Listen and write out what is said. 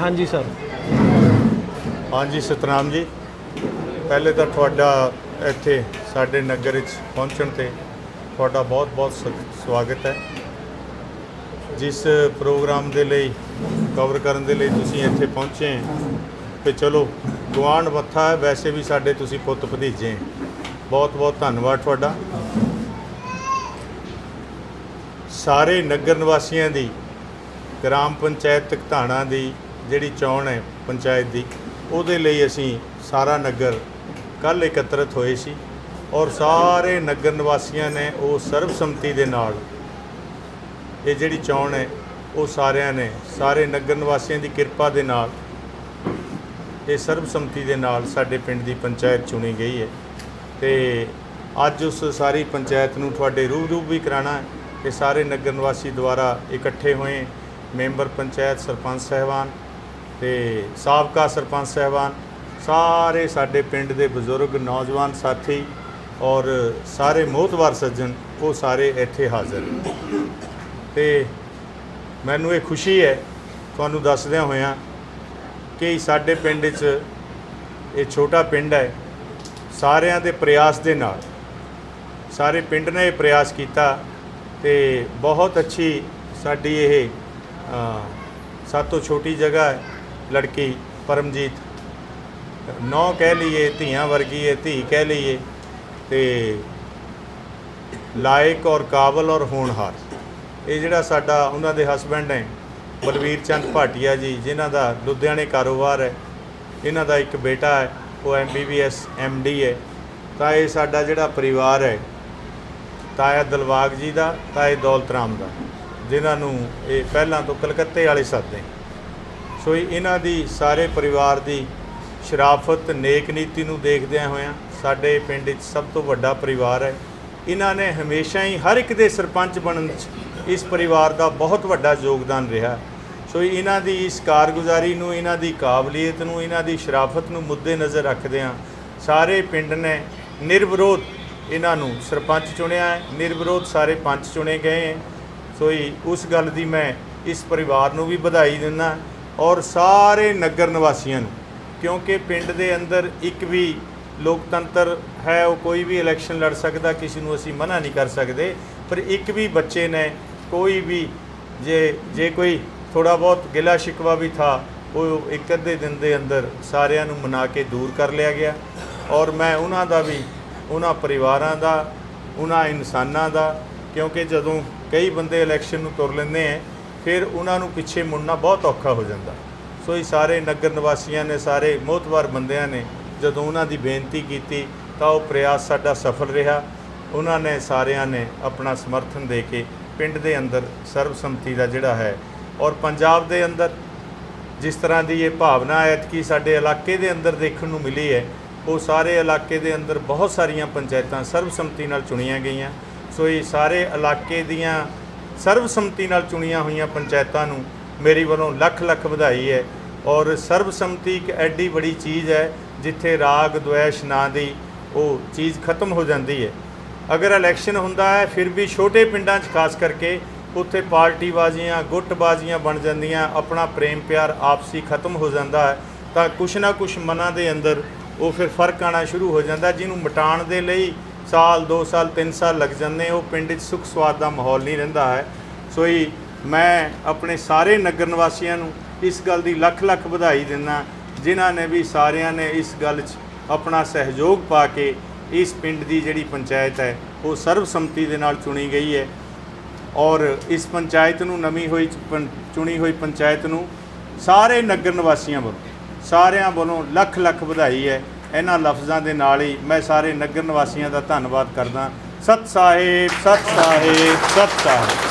ਹਾਂਜੀ, ਸਰ। ਹਾਂਜੀ, ਸਤਨਾਮ ਜੀ। ਪਹਿਲੇ ਤਾਂ ਤੁਹਾਡਾ ਇੱਥੇ ਸਾਡੇ ਨਗਰ ਵਿੱਚ ਪਹੁੰਚਣ ਤੇ ਤੁਹਾਡਾ ਬਹੁਤ-ਬਹੁਤ ਸ- ਸਵਾਗਤ ਹੈ। ਜਿਸ ਪ੍ਰੋਗਰਾਮ ਦੇ ਲਈ, ਕਵਰ ਕਰਨ ਦੇ ਲਈ ਤੁਸੀਂ ਇੱਥੇ ਪਹੁੰਚੇ ਹੈ, ਤੇ ਚਲੋ, ਗੁਆਂਢ ਮੱਥਾ ਹੈ, ਵੈਸੇ ਵੀ ਸਾਡੇ ਤੁਸੀਂ ਪੁੱਤ ਭਤੀਜੇ ਬਹੁਤ-ਬਹੁਤ ਧੰਨਵਾਦ ਤੁਹਾਡਾ। ਸਾਰੇ ਨਗਰ ਨਿਵਾਸੀਆਂ ਦੀ, ਗ੍ਰਾਮ ਪੰਚਾਇਤ ਧਾਣਾ ਦੀ ਜਿਹੜੀ ਚੋਣ ਹੈ ਪੰਚਾਇਤ ਦੀ, ਉਹਦੇ ਲਈ ਅਸੀਂ ਸਾਰਾ ਨਗਰ ਕੱਲ ਇਕੱਤਰਤ ਹੋਏ ਸੀ ਔਰ ਸਾਰੇ ਨਗਰ ਨਿਵਾਸੀਆਂ ਨੇ ਉਹ ਸਰਬਸੰਮਤੀ ਦੇ ਨਾਲ ਇਹ ਜਿਹੜੀ ਚੋਣ ਹੈ, ਉਹ ਸਾਰਿਆਂ ਨੇ, ਸਾਰੇ ਨਗਰ ਨਿਵਾਸੀਆਂ ਦੀ ਕਿਰਪਾ ਦੇ ਨਾਲ ਇਹ ਸਰਬਸੰਮਤੀ ਦੇ ਨਾਲ ਸਾਡੇ ਪਿੰਡ ਦੀ ਪੰਚਾਇਤ ਚੁਣੀ ਗਈ ਹੈ ਤੇ ਅੱਜ ਉਸ ਸਾਰੀ ਪੰਚਾਇਤ ਨੂੰ ਤੁਹਾਡੇ ਰੂਬਰੂ ਵੀ ਕਰਾਣਾ ਹੈ ਕਿ ਸਾਰੇ ਨਗਰ ਨਿਵਾਸੀ ਦੁਆਰਾ ਇਕੱਠੇ ਹੋਏ ਮੈਂਬਰ ਪੰਚਾਇਤ ਸਰਪੰਚ ਸਹਿਬਾਨ ਤੇ ਸਾਬਕਾ ਸਰਪੰਚ ਸਹਿਬਾਨ, ਸਾਰੇ ਸਾਡੇ ਪਿੰਡ ਦੇ ਬਜ਼ੁਰਗ, ਨੌਜਵਾਨ ਸਾਥੀ ਔਰ ਸਾਰੇ ਮੋਹਤਵਾਰ ਸੱਜਣ, ਉਹ ਸਾਰੇ ਇੱਥੇ ਹਾਜ਼ਰ ਨੇ। ਤੇ ਮੈਨੂੰ ਇਹ ਖੁਸ਼ੀ ਹੈ, ਤੁਹਾਨੂੰ ਦੱਸਦਿਆਂ ਹੋਇਆਂ ਕਿ ਸਾਡੇ ਪਿੰਡ 'ਚ ਇਹ ਛੋਟਾ ਪਿੰਡ ਹੈ, ਸਾਰਿਆਂ ਦੇ ਪ੍ਰਯਾਸ ਦੇ ਨਾਲ। ਸਾਰੇ ਪਿੰਡ ਨੇ ਇਹ ਪ੍ਰਯਾਸ ਕੀਤਾ ਤੇ ਬਹੁਤ ਅੱਛੀ ਸਾਡੀ ਇਹ ਸਭ ਤੋਂ ਛੋਟੀ ਜਗ੍ਹਾ ਹੈ। ਲੜਕੀ ਪਰਮਜੀਤ। ਨੌ ਕਹਿ ਲਈਏ, ਧੀਆਂ ਵਰਗੀ ਹੈ ਧੀ ਕਹਿ ਲਈਏ। ਤੇ ਲਾਇਕ ਔਰ ਕਾਬਲ ਔਰ ਹੋਣਹਾਰ। ਇਹ ਜਿਹੜਾ ਸਾਡਾ ਉਹਨਾਂ ਦੇ ਹਸਬੰਡ ਹੈ ਬਲਵੀਰ ਚੰਦ ਭਾਟੀਆ ਜੀ, ਜਿਨ੍ਹਾਂ ਦਾ ਲੁਧਿਆਣੇ ਕਾਰੋਬਾਰ ਹੈ, ਇਹਨਾਂ ਦਾ ਇੱਕ ਬੇਟਾ ਹੈ, ਉਹ ਐਮਬੀਬੀਐਸ ਐਮਡੀ ਹੈ। ਤਾਂ ਇਹ ਸਾਡਾ ਜਿਹੜਾ ਪਰਿਵਾਰ ਹੈ, ਤਾਇਆ ਦਲਵਾਗ ਜੀ ਦਾ, ਤਾਏ ਦੌਲਤ ਰਾਮ ਦਾ, ਜਿਨ੍ਹਾਂ ਨੂੰ ਇਹ ਪਹਿਲਾਂ ਤੋਂ ਕਲਕੱਤੇ ਵਾਲੇ ਸੱਦੇ ਸੋ ਇਹਨਾਂ ਦੀ ਸਾਰੇ ਪਰਿਵਾਰ ਦੀ ਸ਼ਰਾਫਤ ਨੇਕ ਨੀਤੀ ਨੂੰ ਦੇਖਦਿਆਂ ਹੋਇਆਂ ਸਾਡੇ ਪਿੰਡ ਵਿੱਚ ਸਭ ਤੋਂ ਵੱਡਾ ਪਰਿਵਾਰ ਹੈ। ਇਹਨਾਂ ਨੇ ਹਮੇਸ਼ਾ ਹੀ ਹਰ ਇੱਕ ਦੇ ਸਰਪੰਚ ਬਣਨ 'ਚ ਇਸ ਪਰਿਵਾਰ ਦਾ ਬਹੁਤ ਵੱਡਾ ਯੋਗਦਾਨ ਰਿਹਾ। ਸੋ ਇਹਨਾਂ ਦੀ ਇਸ ਕਾਰਗੁਜ਼ਾਰੀ ਨੂੰ, ਇਹਨਾਂ ਦੀ ਕਾਬਲੀਅਤ ਨੂੰ, ਇਹਨਾਂ ਦੀ ਸ਼ਰਾਫਤ ਨੂੰ ਮੁੱਦੇ ਨਜ਼ਰ ਰੱਖਦਿਆਂ ਸਾਰੇ ਪਿੰਡ ਨੇ ਨਿਰਵਿਰੋਧ ਇਹਨਾਂ ਨੂੰ ਸਰਪੰਚ ਚੁਣਿਆ ਹੈ। ਨਿਰਵਿਰੋਧ ਸਾਰੇ ਪੰਚ ਚੁਣੇ ਗਏ ਹੈ। ਸੋ ਇਹ ਉਸ ਗੱਲ ਦੀ ਮੈਂ ਇਸ ਪਰਿਵਾਰ ਨੂੰ ਵੀ ਵਧਾਈ ਦਿੰਦਾ। ਔਰ ਸਾਰੇ ਨਗਰ ਨਿਵਾਸੀਆਂ ਨੂੰ, ਕਿਉਂਕਿ ਪਿੰਡ ਦੇ ਅੰਦਰ ਇੱਕ ਵੀ ਲੋਕਤੰਤਰ ਹੈ, ਉਹ ਕੋਈ ਵੀ ਇਲੈਕਸ਼ਨ ਲੜ ਸਕਦਾ, ਕਿਸੇ ਨੂੰ ਅਸੀਂ ਮਨਾ ਨਹੀਂ ਕਰ ਸਕਦੇ। ਪਰ ਇੱਕ ਵੀ ਬੱਚੇ ਨੇ, ਕੋਈ ਵੀ ਜੇ ਜੇ ਕੋਈ ਥੋੜਾ ਬਹੁਤ ਗਿਲਾ ਸ਼ਿਕਵਾ ਵੀ ਥਾ, ਉਹ ਇੱਕ ਅੱਧੇ ਦਿਨ ਦੇ ਅੰਦਰ ਸਾਰਿਆਂ ਨੂੰ ਮਨਾ ਕੇ ਦੂਰ ਕਰ ਲਿਆ ਗਿਆ। ਔਰ ਮੈਂ ਉਹਨਾਂ ਦਾ ਵੀ, ਉਹਨਾਂ ਪਰਿਵਾਰਾਂ ਦਾ, ਉਹਨਾਂ ਇਨਸਾਨਾਂ ਦਾ, ਕਿਉਂਕਿ ਜਦੋਂ ਕਈ ਬੰਦੇ ਇਲੈਕਸ਼ਨ ਨੂੰ ਤੁਰ ਲੈਂਦੇ ਹੈ ਫਿਰ ਉਹਨਾਂ ਨੂੰ ਪਿੱਛੇ ਮੁੜਨਾ ਬਹੁਤ ਔਖਾ ਹੋ ਜਾਂਦਾ। ਸੋ ਇਹ ਸਾਰੇ ਨਗਰ ਨਿਵਾਸੀਆਂ ਨੇ, ਸਾਰੇ ਮੋਹਤਵਾਰ ਬੰਦਿਆਂ ਨੇ ਜਦੋਂ ਉਹਨਾਂ ਦੀ ਬੇਨਤੀ ਕੀਤੀ ਤਾਂ ਉਹ ਪ੍ਰਯਾਸ ਸਾਡਾ ਸਫਲ ਰਿਹਾ। ਉਹਨਾਂ ਨੇ ਸਾਰਿਆਂ ਨੇ ਆਪਣਾ ਸਮਰਥਨ ਦੇ ਕੇ ਪਿੰਡ ਦੇ ਅੰਦਰ ਸਰਬਸੰਮਤੀ ਦਾ ਜਿਹੜਾ ਹੈ ਔਰ ਪੰਜਾਬ ਦੇ ਅੰਦਰ ਜਿਸ ਤਰ੍ਹਾਂ ਦੀ ਇਹ ਭਾਵਨਾ ਐਤਕੀ ਸਾਡੇ ਇਲਾਕੇ ਦੇ ਅੰਦਰ ਦੇਖਣ ਨੂੰ ਮਿਲੀ ਹੈ, ਉਹ ਸਾਰੇ ਇਲਾਕੇ ਦੇ ਅੰਦਰ ਬਹੁਤ ਸਾਰੀਆਂ ਪੰਚਾਇਤਾਂ ਸਰਬਸੰਮਤੀ ਨਾਲ ਚੁਣੀਆਂ ਗਈਆਂ। ਸੋ ਇਹ ਸਾਰੇ ਇਲਾਕੇ ਦੀਆਂ ਸਰਬਸੰਮਤੀ ਨਾਲ ਚੁਣੀਆਂ ਹੋਈਆਂ ਪੰਚਾਇਤਾਂ ਨੂੰ ਮੇਰੀ ਵੱਲੋਂ ਲੱਖ ਲੱਖ ਵਧਾਈ ਹੈ ਔਰ ਸਰਬਸੰਮਤੀ ਇੱਕ ਐਡੀ ਬੜੀ ਚੀਜ਼ ਹੈ ਜਿੱਥੇ ਰਾਗ ਦੁਐਸ਼ ਨਾਂ ਦੀ ਉਹ ਚੀਜ਼ ਖਤਮ ਹੋ ਜਾਂਦੀ ਹੈ। ਅਗਰ ਇਲੈਕਸ਼ਨ ਹੁੰਦਾ ਹੈ, ਫਿਰ ਵੀ ਛੋਟੇ ਪਿੰਡਾਂ 'ਚ ਖਾਸ ਕਰਕੇ ਉੱਥੇ ਪਾਰਟੀਬਾਜ਼ੀਆਂ, ਗੁੱਟਬਾਜ਼ੀਆਂ ਬਣ ਜਾਂਦੀਆਂ, ਆਪਣਾ ਪ੍ਰੇਮ ਪਿਆਰ ਆਪਸੀ ਖਤਮ ਹੋ ਜਾਂਦਾ ਹੈ, ਤਾਂ ਕੁਛ ਨਾ ਕੁਛ ਮਨਾਂ ਦੇ ਅੰਦਰ ਉਹ ਫਿਰ ਫ਼ਰਕ ਆਣਾ ਸ਼ੁਰੂ ਹੋ ਜਾਂਦਾ, ਜਿਹਨੂੰ ਮਿਟਾਉਣ ਦੇ ਲਈ ਸਾਲ 2 ਸਾਲ 3 ਸਾਲ ਲੱਗ ਜਾਂਦੇ ਉਹ ਪਿੰਡ 'ਚ ਸੁੱਖ ਸਵਾਦ ਦਾ ਮਾਹੌਲ ਨਹੀਂ ਰਹਿੰਦਾ ਹੈ। ਸੋ ਹੀ ਮੈਂ ਆਪਣੇ ਸਾਰੇ ਨਗਰ ਨਿਵਾਸੀਆਂ ਨੂੰ ਇਸ ਗੱਲ ਦੀ ਲੱਖ ਲੱਖ ਵਧਾਈ ਦਿੰਦਾ ਜਿਨ੍ਹਾਂ ਨੇ ਵੀ ਸਾਰਿਆਂ ਨੇ ਇਸ ਗੱਲ 'ਚ ਆਪਣਾ ਸਹਿਯੋਗ ਪਾ ਕੇ ਇਸ ਪਿੰਡ ਦੀ ਜਿਹੜੀ ਪੰਚਾਇਤ ਹੈ, ਉਹ ਸਰਬਸੰਮਤੀ ਦੇ ਨਾਲ ਚੁਣੀ ਗਈ ਹੈ। ਔਰ ਇਸ ਪੰਚਾਇਤ ਨੂੰ, ਨਵੀਂ ਹੋਈ ਚ- ਪੰ- ਚੁਣੀ ਹੋਈ ਪੰਚਾਇਤ ਨੂੰ ਸਾਰੇ ਨਗਰ ਨਿਵਾਸੀਆਂ ਵੱਲੋਂ, ਸਾਰਿਆਂ ਵੱਲੋਂ ਲੱਖ ਲੱਖ ਵਧਾਈ ਹੈ। ਇਹਨਾਂ ਲਫ਼ਜ਼ਾਂ ਦੇ ਨਾਲ ਹੀ ਮੈਂ ਸਾਰੇ ਨਗਰ ਨਿਵਾਸੀਆਂ ਦਾ ਧੰਨਵਾਦ ਕਰਦਾ। ਸਤ ਸਾਹਿਬ ਸਤ ਸਾਹਿਬ ਸਤ ਸਾਹਿਬ।